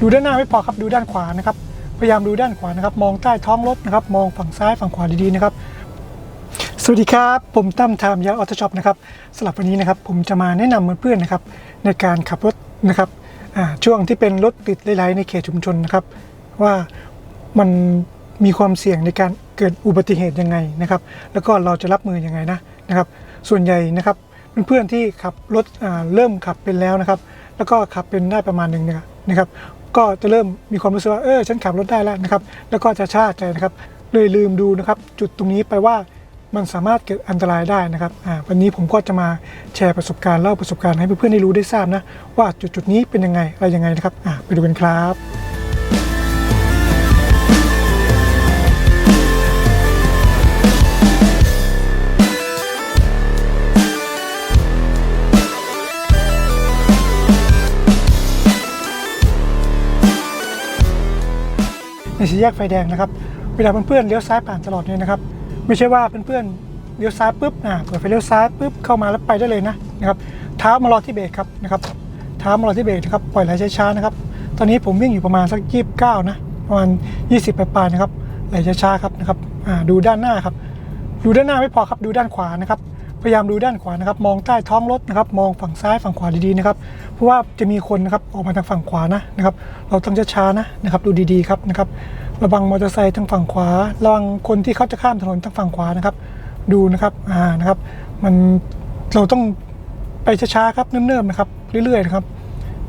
ดูด้านหน้าไม่พอครับดูด้านขวานะครับ พยายามดูด้านขวานะครับ มองใต้ท้องรถนะครับ มองฝั่งซ้ายฝั่งขวาดีๆนะครับ สวัสดีครับผมตั้มไทม์ยาออโต้ช็อปนะครับสำหรับวันนี้นะครับ ผมจะมาแนะนำเพื่อนๆนะครับ ในการขับรถนะครับช่วงที่เป็นรถติดหลายๆในเขตชุมชนนะครับ ว่ามันมีความเสี่ยงในการเกิดอุบัติเหตุยังไงนะครับ แล้วก็เราจะรับมือยังไงนะนะครับ ส่วนใหญ่นะครับเพื่อนๆที่ขับรถเริ่มขับเป็นแล้วนะครับ แล้วก็ขับเป็นได้ประมาณหนึ่งนะครับ ก็จะเริ่มมีความรู้สึกว่าเออฉันขับรถได้แล้วนะครับแล้วก็จะชาใจนะครับเลยลืมดูนะครับจุดตรงนี้ไปว่ามันสามารถเกิดอันตรายได้นะครับอ่าวันนี้ผมก็จะมาแชร์ประสบการณ์เล่าประสบการณ์ให้เพื่อนๆได้รู้ได้ทราบนะว่าจุดจุดๆนี้เป็นยังไงอะไรยังไงนะครับอ่าไปดูกันครับ ในสี่แยกไฟแดงนะครับ เวลาเพื่อนๆเลี้ยวซ้ายผ่านตลอดเนี่ยนะครับ ไม่ใช่ว่าเพื่อนๆเลี้ยวซ้ายปุ๊บอ่าเปิดไฟเลี้ยวซ้ายปุ๊บเข้ามาแล้วไปได้เลยนะนะครับเท้ามารอที่เบรกครับนะครับเท้ามารอที่เบรกนะครับปล่อยไหลช้าๆนะครับ ตอนนี้ผมวิ่งอยู่ประมาณสักยี่สิบเก้านะประมาณ20ปลายๆนะครับไหลช้าๆครับนะครับอ่าดูด้านหน้าครับ ดูด้านหน้าไม่พอครับดูด้านขวานะครับ พยายามดูด้านขวานะครับ มองใต้ท้องรถนะครับ มองฝั่งซ้ายฝั่งขวาดีๆนะครับ เพราะว่าจะมีคนนะครับออกมาทางฝั่งขวานะนะครับ เราต้องช้าๆนะนะครับ ดูดีๆครับนะครับ ระวังมอเตอร์ไซค์ทางฝั่งขวา ระวังคนที่เขาจะข้ามถนนทางฝั่งขวานะครับ ดูนะครับ อ่า นะครับ มัน เราต้องไปช้าๆครับ เนิ่มๆนะครับ เรื่อยๆนะครับ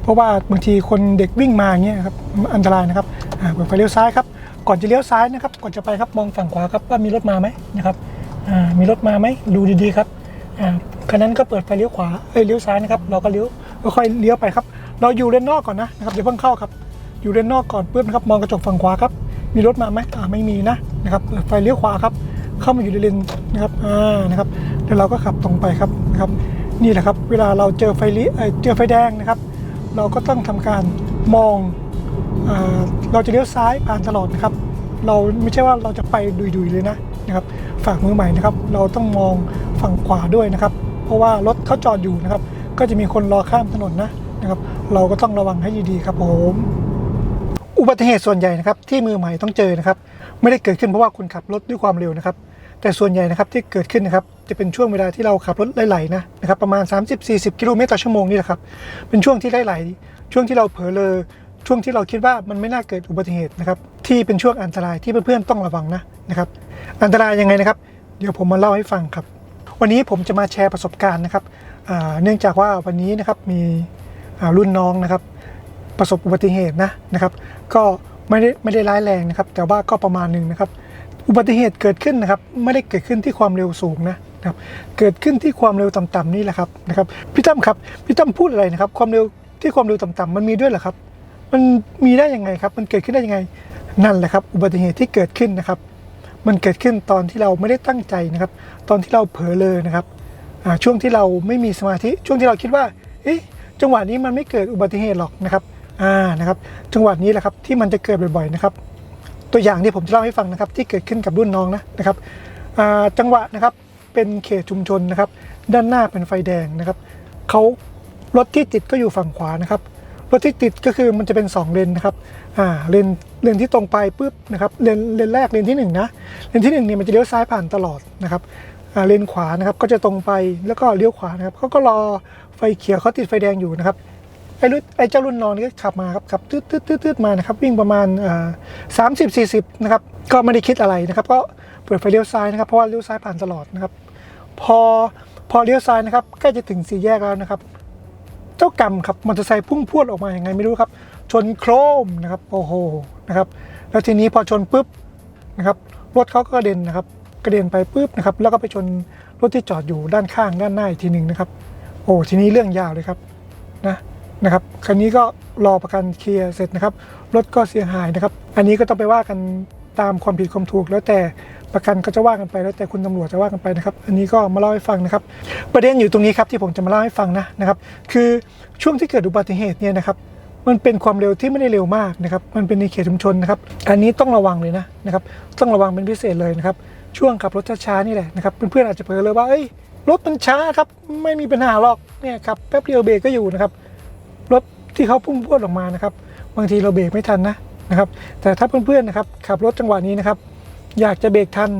เพราะว่าบางทีคนเด็กวิ่งมาอย่างเงี้ยครับ อันตรายนะครับ อ่าเปิดไฟเลี้ยวซ้ายครับ ก่อนจะเลี้ยวซ้ายนะครับ ก่อนจะไปครับ มองฝั่งขวาครับว่ามีรถมาไหมนะครับ อ่า มีรถมาไหมดูดีๆครับ อ่าคันนั้นก็เปิดไฟเลี้ยวขวาเอ้ยเลี้ยวซ้ายนะครับเราก็เลี้ยวค่อยๆเลี้ยวไปครับ เราอยู่เลนนอกก่อนนะนะครับอย่าเพิ่งเข้าครับ อยู่เลนนอกก่อนปุ๊บนะครับมองกระจกฝั่งขวาครับ มีรถมาไหมอ่าไม่มีนะนะครับเปิดไฟเลี้ยวขวาครับ เข้ามาอยู่ในเลนนะครับอ่านะครับแล้วเราก็ขับตรงไปครับนะครับ นี่แหละครับ เวลาเราเจอไฟเลี้ยเอ่อเจอไฟแดงนะครับ เราก็ต้องทำการมองเราจะเลี้ยวซ้ายผ่านตลอดนะครับ เราไม่ใช่ว่าเราจะไปดุยๆเลยนะนะครับ ฝากมือใหม่นะครับ เราต้องมอง ฝั่งขวาด้วยนะครับ เพราะว่ารถเขาจอดอยู่นะครับ ก็จะมีคนรอข้ามถนนนะนะครับ เราก็ต้องระวังให้ดีๆครับผม อุบัติเหตุส่วนใหญ่นะครับที่มือใหม่ต้องเจอนะครับ ไม่ได้เกิดขึ้นเพราะว่าคุณขับรถด้วยความเร็วนะครับ แต่ส่วนใหญ่นะครับที่เกิดขึ้นนะครับจะเป็นช่วงเวลาที่เราขับรถไหลๆนะนะครับประมาณ 30-40 กิโลเมตรต่อชั่วโมงนี่แหละครับเป็นช่วงที่ไหลๆช่วงที่เราเผลอเลอช่วงที่เราคิดว่ามันไม่น่าเกิดอุบัติเหตุนะครับที่เป็นช่วงอันตรายที่เพื่อนๆต้องระวังนะนะครับ อันตรายยังไงนะครับ เดี๋ยวผมมาเล่าให้ฟังครับ วันนี้ผมจะมาแชร์ประสบการณ์นะครับเนื่องจากว่าวันนี้นะครับมีรุ่นน้องนะครับ ประสบอุบัติเหตุนะนะครับ ก็ไม่ได้ไม่ได้ร้ายแรงนะครับ แต่ว่าก็ประมาณหนึ่งนะครับ อุบัติเหตุเกิดขึ้นนะครับ ไม่ได้เกิดขึ้นที่ความเร็วสูงนะนะครับ เกิดขึ้นที่ความเร็วต่ำๆนี่แหละครับนะครับพี่ตั้มครับพี่ตั้มพูดอะไรนะครับ ความเร็วที่ความเร็วต่ำๆมันมีด้วยเหรอครับ มันมีได้ยังไงครับ มันเกิดขึ้นได้ยังไง นั่นแหละครับ อุบัติเหตุที่เกิดขึ้นนะครับ มันเกิดขึ้นตอนที่เราไม่ได้ตั้งใจนะครับ ตอนที่เราเผลอเลยนะครับช่วงที่เราไม่มีสมาธิ ช่วงที่เราคิดว่าเอ๊ะจังหวะนี้มันไม่เกิดอุบัติเหตุหรอกนะครับอ่านะครับ จังหวะนี้แหละครับที่มันจะเกิดบ่อยๆนะครับ ตัวอย่างที่ผมจะเล่าให้ฟังนะครับ ที่เกิดขึ้นกับรุ่นน้องนะนะครับจังหวะนะครับเป็นเขตชุมชนนะครับ ด้านหน้าเป็นไฟแดงนะครับเขารถที่ติดก็อยู่ฝั่งขวานะครับ รถที่ติดก็คือมันจะเป็น 2 เลนนะครับอ่าเลนเลนที่ตรงไปปุ๊บนะครับเลนเลนแรกเลนที่1นะเลนที่1เนี่ยมันจะเลี้ยวซ้ายผ่านตลอดนะครับอ่าเลนขวานะครับก็จะตรงไปแล้วก็เลี้ยวขวานะครับเขาก็รอไฟเขียวเขาติดไฟแดงอยู่นะครับไอ้รุ่นไอ้เจ้ารุ่นน้องนี่ก็ขับมาครับขับตืดตืดตืดตืดมานะครับวิ่งประมาณสามสิบสี่สิบนะครับก็ไม่ได้คิดอะไรนะครับ ก็เปิดไฟเลี้ยวซ้ายนะครับเพราะว่าเลี้ยวซ้ายผ่านตลอดนะครับ พอพอเลี้ยวซ้ายนะครับใกล้จะถึงสี่แยกแล้วนะครับ จ้ากรรมครับมอเตอร์ไซค์พุ่งพรวดออกมาอย่างไงไม่รู้ครับ ชนโครมนะครับโอ้โหนะครับแล้วทีนี้พอชนปุ๊บนะครับรถเขาก็กระเด็นนะครับกระเด็นไปปุ๊บนะครับแล้วก็ไปชนรถที่จอดอยู่ด้านข้างด้านหน้าอีกทีหนึ่งนะครับ โอ้ทีนี้เรื่องยาวเลยครับนะนะครับคันนี้ก็รอประกันเคลียร์เสร็จนะครับรถก็เสียหายนะครับ อันนี้ก็ต้องไปว่ากัน ตามความผิดความถูก แล้วแต่ประกันก็จะว่ากันไปแล้วแต่คุณตำรวจจะว่ากันไปนะครับ อันนี้ก็มาเล่าให้ฟังนะครับ ประเด็นอยู่ตรงนี้ครับที่ผมจะมาเล่าให้ฟังนะนะครับ คือช่วงที่เกิดอุบัติเหตุเนี่ยนะครับมันเป็นความเร็วที่ไม่ได้เร็วมากนะครับ มันเป็นในเขตชุมชนนะครับ อันนี้ต้องระวังเลยนะนะครับ ต้องระวังเป็นพิเศษเลยนะครับ ช่วงขับรถช้าๆนี่แหละนะครับ เพื่อนๆอาจจะเผลอเลยว่า เอ้ย รถมันช้าครับ ไม่มีปัญหาหรอก เนี่ยขับแป๊บเดียวเบรกก็อยู่นะครับ รถที่เขาพุ่งพรวดออกมานะครับ บางทีเราเบรกไม่ทันนะ นะครับ แต่ถ้าเพื่อนๆนะครับขับรถจังหวะนี้นะครับ อยากจะเบรกทัน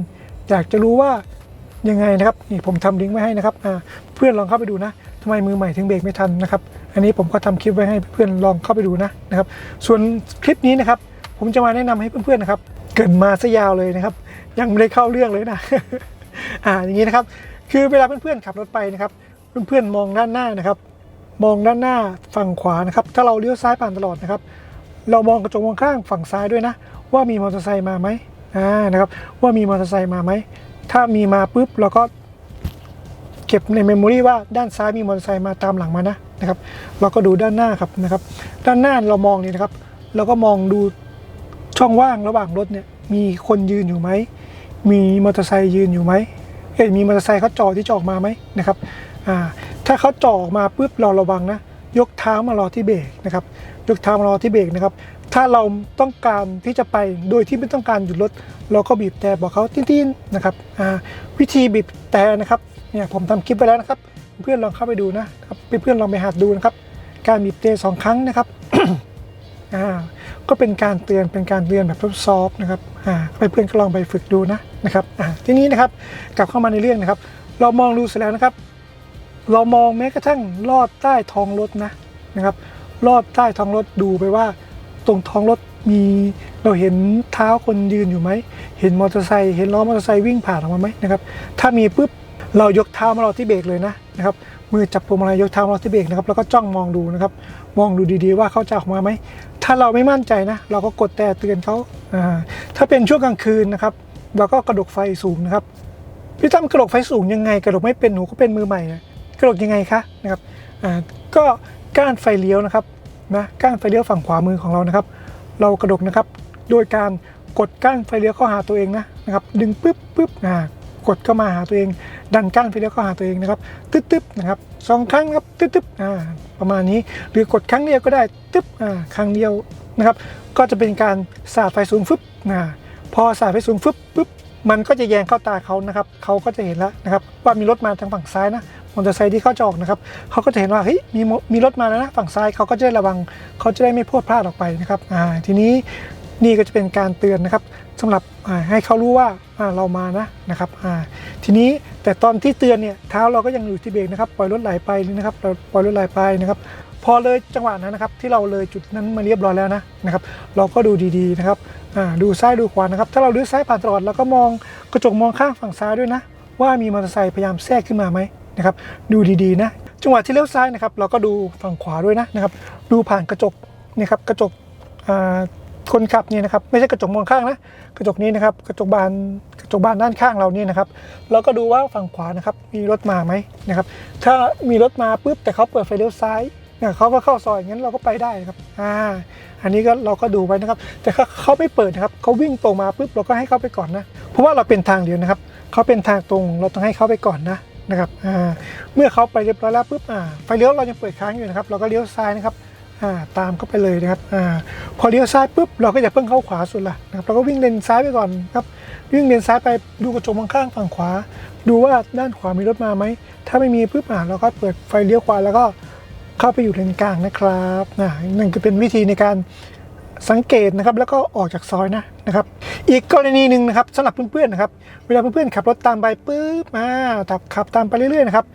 อยากจะรู้ว่ายังไงนะครับนี่ผมทำลิงก์ไว้ให้นะครับเพื่อนลองเข้าไปดูนะทำไมมือใหม่ถึงเบรกไม่ทันนะครับ อันนี้ผมก็ทำคลิปไว้ให้เพื่อนลองเข้าไปดูนะนะครับ ส่วนคลิปนี้นะครับ ผมจะมาแนะนำให้เพื่อนๆนะครับ เกินมาซะยาวเลยนะครับ ยังไม่ได้เข้าเรื่องเลยนะอ่าอย่างนี้นะครับ คือเวลาเพื่อนๆขับรถไปนะครับ เพื่อนๆมองด้านหน้านะครับ มองด้านหน้าฝั่งขวานะครับ ถ้าเราเลี้ยวซ้ายผ่านตลอดนะครับ เรามองกระจกมองข้างฝั่งซ้ายด้วยนะ ว่ามีมอเตอร์ไซค์มาไหมอ่านะครับว่ามีมอเตอร์ไซค์มาไหมถ้ามีมาปุ๊บเราก็เก็บในเมมโมรีว่าด้านซ้ายมีมอเตอร์ไซค์มาตามหลังมานะนะครับ เราก็ดูด้านหน้าครับนะครับ ด้านหน้าเรามองนี่นะครับ เราก็มองดูช่องว่างระหว่างรถเนี่ยมีคนยืนอยู่ไหมมีมอเตอร์ไซค์ยืนอยู่ไหมเอ้ยมีมอเตอร์ไซค์เขาจอดที่จะออกมาไหมนะครับอ่าถ้าเขาจอดออกมาปุ๊บเราระวังนะ ยกเท้ามารอที่เบรกนะครับยกเท้ามารอที่เบรกนะครับถ้าเราต้องการที่จะไปโดยที่ไม่ต้องการหยุดรถ เราก็บีบแต่บอกเขาติ้นๆนะครับอ่าวิธีบีบแต่นะครับเนี่ยผมทำคลิปไปแล้วนะครับ เพื่อนลองเข้าไปดูนะครับเพื่อนลองไปหัดดูนะครับ การบีบแต่สองครั้งนะครับอ่าก็เป็นการเตือนเป็นการเตือนแบบทดสอบนะครับอ่าให้เพื่อนก็ลองไปฝึกดูนะนะครับอ่าทีนี้นะครับกลับเข้ามาในเรื่องนะครับ เรามองดูเสร็จแล้วนะครับ เรามองแม้กระทั่งลอดใต้ท้องรถนะนะครับลอดใต้ท้องรถดูไปว่า ตรงท้องรถมีเราเห็นเท้าคนยืนอยู่ไหม เห็นมอเตอร์ไซค์เห็นล้อมอเตอร์ไซค์วิ่งผ่านออกมาไหมนะครับถ้ามีปุ๊บเรายกเท้ามารอที่เบรกเลยนะนะครับมือจับพวงมาลัยยกเท้ามารอที่เบรกนะครับแล้วก็จ้องมองดูนะครับมองดูดีๆว่าเขาจะออกมาไหมถ้าเราไม่มั่นใจนะ เราก็กดแต่เตือนเขาถ้าเป็นช่วงกลางคืนนะครับเราก็กระดกไฟสูงนะครับพี่ตั้มกระดกไฟสูงยังไง กระดกไม่เป็นหนูก็เป็นมือใหม่นะ กระโดกยังไงคะนะครับอ่าก็ก้านไฟเลี้ยวนะครับนะก้านไฟเลี้ยวฝั่งขวามือของเรานะครับ เรากระดกนะครับโดยการกดก้านไฟเลี้ยวเข้าหาตัวเองนะนะครับ ดึงปึ๊บปึ๊บอ่ากดเข้ามาหาตัวเอง ดันก้านไฟเลี้ยวเข้าหาตัวเองนะครับ ตึ๊บตึ๊บนะครับสองครั้งครับตึ๊บตึ๊บอ่าประมาณนี้หรือกดครั้งเดียวก็ได้ตึ๊บอ่าครั้งเดียวนะครับ ก็จะเป็นการสาดไฟสูงฟึบอ่าพอสาดไฟสูงฟึบปึ๊บมันก็จะแยงเข้าตาเขานะครับเขาก็จะเห็นแล้วนะครับว่ามีรถมาทางฝั่งซ้ายนะ มอเตอร์ไซค์ที่เขาจะออกนะครับเขาก็จะเห็นว่าเฮ้ยมีมีรถมาแล้วนะฝั่งซ้ายเขาก็จะได้ระวังเขาจะได้ไม่พลาดพลาดออกไปนะครับอ่าทีนี้นี่ก็จะเป็นการเตือนนะครับสำหรับให้เขารู้ว่าเรามานะนะครับทีนี้แต่ตอนที่เตือนเนี่ยเท้าเราก็ยังอยู่ที่เบรกนะครับปล่อยรถไหลไปนะครับเราปล่อยรถไหลไปนะครับ พอเลยจังหวะนั้นนะครับที่เราเลยจุดนั้นมาเรียบร้อยแล้วนะนะครับเราก็ดูดีๆนะครับดูซ้ายดูขวานะครับ ถ้าเราเลี้ยวซ้ายผ่านตลอดเราก็มองกระจกมองข้างฝั่งซ้ายด้วยนะ ว่ามีมอเตอร์ไซค์พยายามแทรกขึ้นมาไหม นะครับดูดีๆนะจังหวะที่เลี้ยวซ้ายนะครับเราก็ดูฝั่งขวาด้วยนะนะครับดูผ่านกระจกนี่ครับกระจกคนขับเนี่ยนะครับไม่ใช่กระจกมองข้างนะกระจกนี้นะครับกระจกบานกระจกบานด้านข้างเราเนี่ยนะครับเราก็ดูว่าฝั่งขวานะครับมีรถมาไหมนะครับถ้ามีรถมาปุ๊บแต่เขาเปิดไฟเลี้ยวซ้ายเนี่ยเขาก็เข้าซอยงั้นเราก็ไปได้ครับอ่าอันนี้ก็เราก็ดูไว้นะครับ แต่ถ้าเขาไม่เปิดนะครับเขาวิ่งตรงมาปุ๊บเราก็ให้เขาไปก่อนนะเพราะว่าเราเป็นทางเดียวนะครับเขาเป็นทางตรงเราต้องให้เขาไปก่อนนะ นะครับเมื่อเขาไปเรียบร้อยแล้วปุ๊บไฟเลี้ยวเรายังเปิดค้างอยู่นะครับ เราก็เลี้ยวซ้ายนะครับาตามเข้าไปเลยนะครับอพอเลี้ยวซ้ายปุ๊บเราก็อย่าเพิ่งเข้าขวาสุดละนะครับเราก็วิ่งเลนซ้ายไปก่อนครับวิ่งเลนซ้ายไปดูกระจกมองข้างฝั่งขวา ดูว่าด้านขวามีรถมาไหมถ้าไม่มีปุ๊บเราก็เปิดไฟเลี้ยวขวาแล้วก็เข้าไปอยู่เลนกลางนะครับนั่นก็เป็นวิธีในการ สังเกตนะครับแล้วก็ออกจากซอยนะนะครับ อีกกรณีหนึ่งนะครับสำหรับเพื่อนๆนะครับ เวลาเพื่อนๆขับรถตามไปปุ๊บมาตับขับตามไปเรื่อยๆนะครับ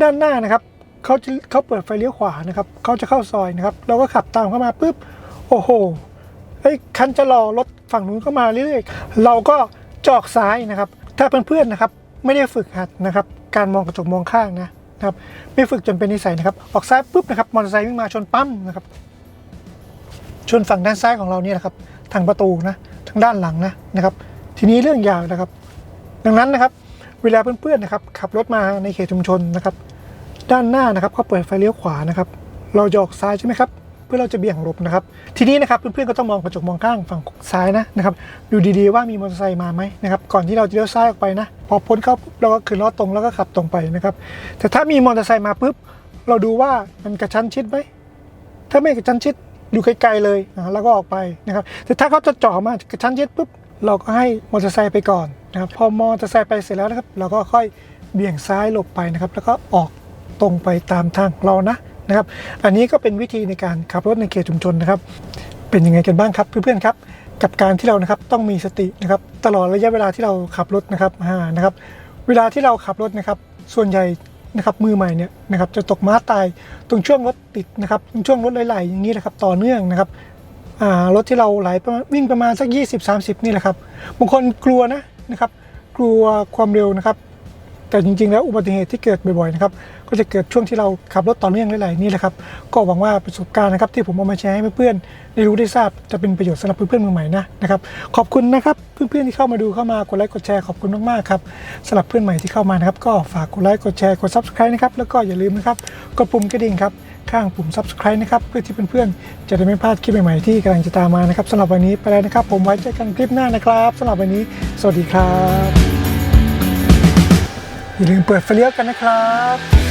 ด้านหน้านะครับเขาจะเขาเปิดไฟเลี้ยวขวานะครับเขาจะเข้าซอยนะครับ เราก็ขับตามเข้ามาปุ๊บโอ้โหไอ้คันจะรอรถฝั่งนู้นเข้ามาเรื่อยๆ เราก็จอกซ้ายนะครับ ถ้าเพื่อนๆนะครับไม่ได้ฝึกหัดนะครับ การมองกระจกมองข้างนะนะครับไม่ฝึกจนเป็นนิสัยนะครับ ออกซ้ายปุ๊บนะครับมอเตอร์ไซค์วิ่งมาชนปั๊มนะครับ ชนฝั่งด้านซ้ายของเราเนี่ยนะครับ ทางประตูนะทางด้านหลังนะนะครับ ทีนี้เรื่องยาวนะครับ ดังนั้นนะครับ เวลาเพื่อนๆนะครับ ขับรถมาในเขตชุมชนนะครับ ด้านหน้านะครับเขาเปิดไฟเลี้ยวขวานะครับ เราจะออกซ้ายใช่ไหมครับเพื่อเราจะเบี่ยงหลบนะครับ ทีนี้นะครับเพื่อนๆก็ต้องมองกระจกมองข้างฝั่งซ้ายนะนะครับดูดีๆว่ามีมอเตอร์ไซค์มาไหมนะครับก่อนที่เราจะเลี้ยวซ้ายออกไปนะพอพ้นเข้าปุ๊บเราก็ขึ้นล้อตรงแล้วก็ขับตรงไปนะครับ แต่ถ้ามีมอเตอร์ไซค์มาปุ๊บเราดูว่ามันกระชั้นชิดไหมถ้าไม่กระชั้นชิด ดูไกลๆเลยนะแล้วก็ออกไปนะครับแต่ถ้าเขาจะจ่อมากระชั้นชิดปุ๊บเราก็ให้มอเตอร์ไซค์ไปก่อนนะครับพอมอเตอร์ไซค์ไปเสร็จแล้วนะครับเราก็ค่อยเบี่ยงซ้ายหลบไปนะครับแล้วก็ออกตรงไปตามทางเรานะนะครับอันนี้ก็เป็นวิธีในการขับรถในเขตชุมชนนะครับ เป็นยังไงกันบ้างครับเพื่อนๆครับกับการที่เรานะครับต้องมีสตินะครับตลอดระยะเวลาที่เราขับรถนะครับอ่านะครับ เวลาที่เราขับรถนะครับ ส่วนใหญ่ นะครับมือใหม่เนี่ยนะครับจะตกม้าตายตรงช่วงรถติดนะครับตรงช่วงรถไหลๆอย่างนี้นะครับต่อเนื่องนะครับรถที่เราไหลวิ่งประมาณสัก 20-30 นี่แหละครับบางคนกลัวนะนะครับกลัวความเร็วนะครับ แต่จริงๆ แล้วอุบัติเหตุที่เกิดบ่อยๆนะครับก็จะเกิดช่วงที่เราขับรถต่อเนื่องหลายๆนี่แหละครับก็หวังว่าประสบการณ์นะครับที่ผมเอามาแชร์ให้เพื่อนๆได้รู้ได้ทราบจะเป็นประโยชน์สำหรับเพื่อนๆมือใหม่นะนะครับขอบคุณนะครับเพื่อนๆที่เข้ามาดูเข้ามากดไลค์กดแชร์ขอบคุณมากๆครับสำหรับเพื่อนใหม่ที่เข้ามานะครับก็ฝากกดไลค์กดแชร์กด subscribe นะครับแล้วก็อย่าลืมนะครับกดปุ่มกระดิ่งครับข้างปุ่ม subscribe นะครับเพื่อที่เพื่อนๆจะได้ไม่พลาดคลิปใหม่ๆที่กำลังจะตามมานะครับสำหรับวันนี้ไปแล้วนะครับ ผมไว้เจอกันคลิปหน้านะครับสำหรับวันนี้ สวัสดีครับ อย่าลืมเปิดไฟเลี้ยวกันนะครับ